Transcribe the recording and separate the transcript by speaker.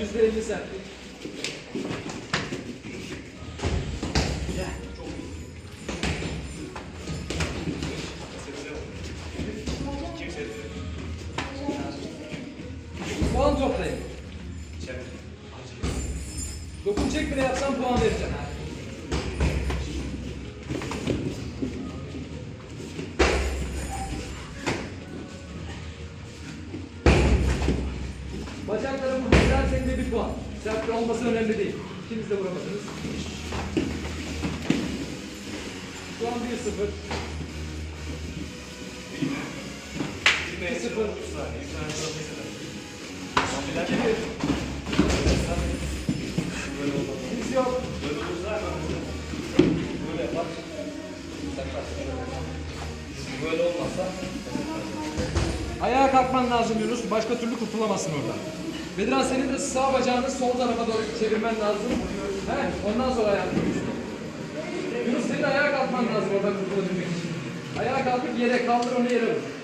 Speaker 1: Yüzde elli sen. Puan toplayın. Dokun çek bile yapsam puan vereceğim. Bacaklara vurdu. Sen de bir puan. Sertli olması önemli değil. İkiniz de vuramadınız. Şu an 1-0. 2-0. 2-1. Biz yok.
Speaker 2: Böyle olmazsa
Speaker 1: Ayağa kalkman lazım Yunus. Başka türlü kurtulamazsın orada. Bedran senin de sağ bacağını sol tarafa doğru çevirmen lazım. He, ondan sonra ayağını. Yunus senin ayağa kalkman lazım orada kurtulabilmek için. Ayağa kalkıp yere kaldır onu yere vur.